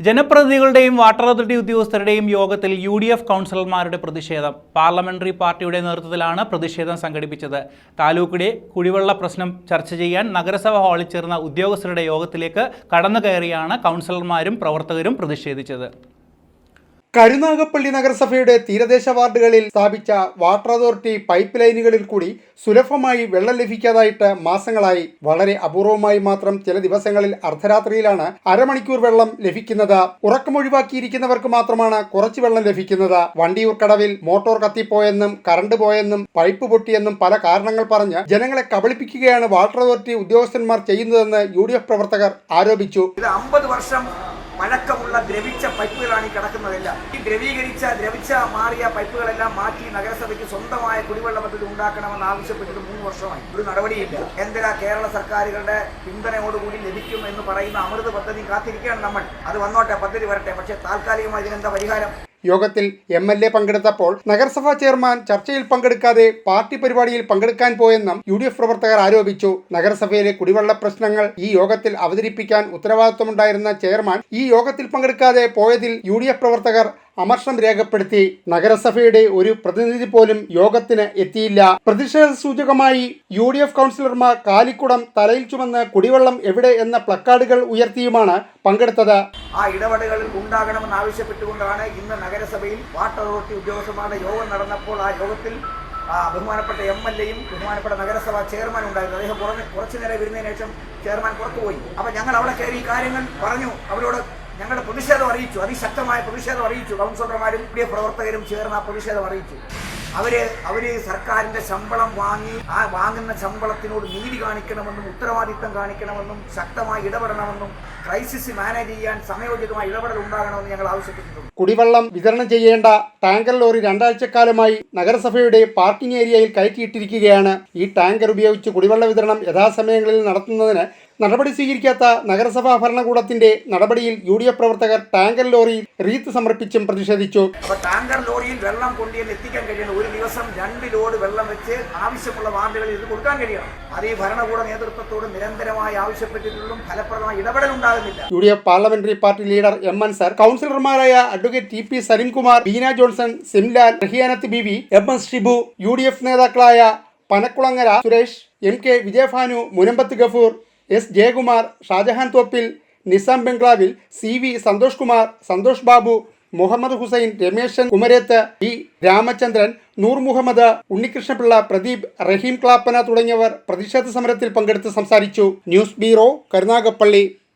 ജനപ്രതിനിധികളുടെയും water authority ഉദ്യോഗസ്ഥരുടെയും യോഗത്തിൽ U D F കൗൺസിലർമാരുടെ പ്രതിഷേധം. പാർലമെന്ററി പാർട്ടിയുടെ നേതൃത്വത്തിലാണ് പ്രതിഷേധം സംഘടിപ്പിച്ചത്. താലൂക്കിലെ കുടിവെള്ള പ്രശ്നം ചർച്ച ചെയ്യാൻ നഗരസഭ ഹാളിൽ ചേർന്ന ഉദ്യോഗസ്ഥരുടെ യോഗത്തിലേക്ക് കടന്നു കയറിയാണ് കൗൺസിലർമാരും പ്രവർത്തകരും പ്രതിഷേധിച്ചത്. കരുനാഗപ്പള്ളി നഗരസഭയുടെ തീരദേശ വാർഡുകളിൽ സ്ഥാപിച്ച വാട്ടർ അതോറിറ്റി പൈപ്പ് ലൈനുകളിൽ കൂടി സുലഭമായി വെള്ളം ലഭിക്കാതായിട്ട് മാസങ്ങളായി. വളരെ അപൂർവമായി മാത്രം ചില ദിവസങ്ങളിൽ അർദ്ധരാത്രിയിലാണ് അരമണിക്കൂർ വെള്ളം ലഭിക്കുന്നത്. ഉറക്കമൊഴിവാക്കിയിരിക്കുന്നവർക്ക് മാത്രമാണ് കുറച്ച് വെള്ളം ലഭിക്കുന്നത്. വണ്ടിയൂർ കടവിൽ മോട്ടോർ കത്തിപ്പോയെന്നും കറണ്ട് പോയെന്നും പൈപ്പ് പൊട്ടിയെന്നും പല കാരണങ്ങൾ പറഞ്ഞ് ജനങ്ങളെ കബളിപ്പിക്കുകയാണ് വാട്ടർ അതോറിറ്റി ഉദ്യോഗസ്ഥന്മാർ ചെയ്യുന്നതെന്ന് യു പ്രവർത്തകർ ആരോപിച്ചു. ഇത് അമ്പത് വർഷം പഴക്കമുള്ള ദ്രവിച്ച പൈപ്പുകളാണ് ഈ കിടക്കുന്നതെല്ലാം. ഈ ദ്രവീകരിച്ച ദ്രവിച്ച മാറിയ പൈപ്പുകളെല്ലാം മാറ്റി നഗരസഭയ്ക്ക് സ്വന്തമായ കുടിവെള്ള പദ്ധതി ഉണ്ടാക്കണമെന്ന് ആവശ്യപ്പെട്ടിട്ട് മൂന്ന് വർഷമായി. ഒരു നടപടിയില്ല. എന്തിനാ കേരള സർക്കാരുകളുടെ പിന്തുണയോടുകൂടി ലഭിക്കും എന്ന് പറയുന്ന അമൃത് പദ്ധതി കാത്തിരിക്കുകയാണ് നമ്മൾ. അത് വന്നോട്ടെ പദ്ധതി വരട്ടെ. പക്ഷേ താൽക്കാലികമായി ഇതിനെന്താ പരിഹാരം? യോഗത്തിൽ എം എൽ എ പങ്കെടുത്തപ്പോൾ നഗരസഭാ ചെയർമാൻ ചർച്ചയിൽ പങ്കെടുക്കാതെ പാർട്ടി പരിപാടിയിൽ പങ്കെടുക്കാൻ പോയെന്നും യു ഡി എഫ് പ്രവർത്തകർ ആരോപിച്ചു. നഗരസഭയിലെ കുടിവെള്ള പ്രശ്നങ്ങൾ ഈ യോഗത്തിൽ അവതരിപ്പിക്കാൻ ഉത്തരവാദിത്വമുണ്ടായിരുന്ന ചെയർമാൻ ഈ യോഗത്തിൽ പങ്കെടുക്കാതെ പോയതിൽ യു പ്രവർത്തകർ അമർഷം രേഖപ്പെടുത്തി. നഗരസഭയുടെ ഒരു പ്രതിനിധി പോലും യോഗത്തിന് എത്തിയില്ല. പ്രതിഷേധ സൂചകമായി യു ഡി എഫ് കൗൺസിലർമാർ കാലിക്കുടം തലയിൽ ചുമന്ന് കുടിവെള്ളം എവിടെ എന്ന പ്ലക്കാർഡുകൾ ഉയർത്തിയുമാണ് പങ്കെടുത്തത്. ആ ഇടപെടലുകൾ ഉണ്ടാകണമെന്ന് ആവശ്യപ്പെട്ടുകൊണ്ടാണ് ഇന്ന് നഗരസഭയിൽ വാട്ടർ അതോറിറ്റി ഉദ്യോഗസ്ഥന്മാരുടെ യോഗം നടന്നപ്പോൾ ആ യോഗത്തിൽ ബഹുമാനപ്പെട്ട എം എൽ എയും ബഹുമാനപ്പെട്ട നഗരസഭാ ചെയർമാൻ ഉണ്ടായിരുന്നു. അദ്ദേഹം പുറമെ കുറച്ചു നേരം വരുന്നതിന് ശേഷം ചെയർമാൻ പുറത്തുപോയി അപ്പം ഞങ്ങൾ അവിടെ കയറി ഈ കാര്യങ്ങൾ പറഞ്ഞു. അവരോട് ഞങ്ങളുടെ പ്രതിഷേധം അറിയിച്ചു. അതിശക്തമായ പ്രതിഷേധം അറിയിച്ചു. കൗൺസിലർമാരും പുതിയ പ്രവർത്തകരും ചേർന്ന് ആ പ്രതിഷേധം അറിയിച്ചു. അവർ അവർ സർക്കാരിന്റെ ശമ്പളം വാങ്ങി ആ വാങ്ങുന്ന ശമ്പളത്തിനോട് നീതി കാണിക്കണമെന്നും ഉത്തരവാദിത്തം കാണിക്കണമെന്നും ശക്തമായി ഇടപെടണമെന്നും ക്രൈസിസ് മാനേജ് ചെയ്യാൻ സമയോചിതമായി ഇടപെടൽ ഉണ്ടാകണമെന്ന് ഞങ്ങൾ ആവശ്യപ്പെട്ടിട്ടുണ്ട്. കുടിവെള്ളം വിതരണം ചെയ്യേണ്ട ടാങ്കർ ലോറി രണ്ടാഴ്ചക്കാലമായി നഗരസഭയുടെ പാർക്കിംഗ് ഏരിയയിൽ കയറ്റിയിട്ടിരിക്കുകയാണ്. ഈ ടാങ്കർ ഉപയോഗിച്ച് കുടിവെള്ള വിതരണം യഥാസമയങ്ങളിൽ നടത്തുന്നതിന് നടപടി സ്വീകരിക്കാത്ത നഗരസഭാ ഭരണകൂടത്തിന്റെ നടപടിയിൽ യു ഡി എഫ് പ്രവർത്തകർ ടാങ്കർ ലോറിയിൽ റീത്ത് സമർപ്പിച്ചും പ്രതിഷേധിച്ചു. ടാങ്കർ ലോറിയിൽ വെള്ളം കൊണ്ടുവന്ന് എത്തിക്കാൻ കഴിയണം. ഒരു ദിവസം രണ്ട് ലോഡ് വെള്ളം വെച്ച് ആവശ്യമുള്ള വാർഡുകളിൽ ഇത് കൊടുക്കാൻ കഴിയണം. അത് ഈ ഭരണകൂട നേതൃത്വത്തോട് നിരന്തരമായി ആവശ്യപ്പെട്ടിട്ടുള്ള ഫലപ്രദമായ ഇടപെടൽ ഉണ്ടാകുന്നില്ല. U D F parliamentary party leader M Ansar കൗൺസിലർമാരായ advocate T P Salimkumar Beena Johnson Simlal Rahiyanath B V M S Shibu U D F നേതാക്കളായ Panakkulangara Suresh M K Vijayabhanu Munambath Gafoor S. Jayakumar Shajahan Thoppil Nisam Bunglavil C. V. Santhosh Kumar Santhosh Babu Muhammad Hussain Rameshan Kumareth E Ramachandran Noor Muhammad Unnikrishnapillai Pradeep Rahim Clappana തുടങ്ങിയവർ പ്രതിഷേധ സമരത്തിൽ പങ്കെടുത്ത് സംസാരിച്ചു. News bureau Karunagappally.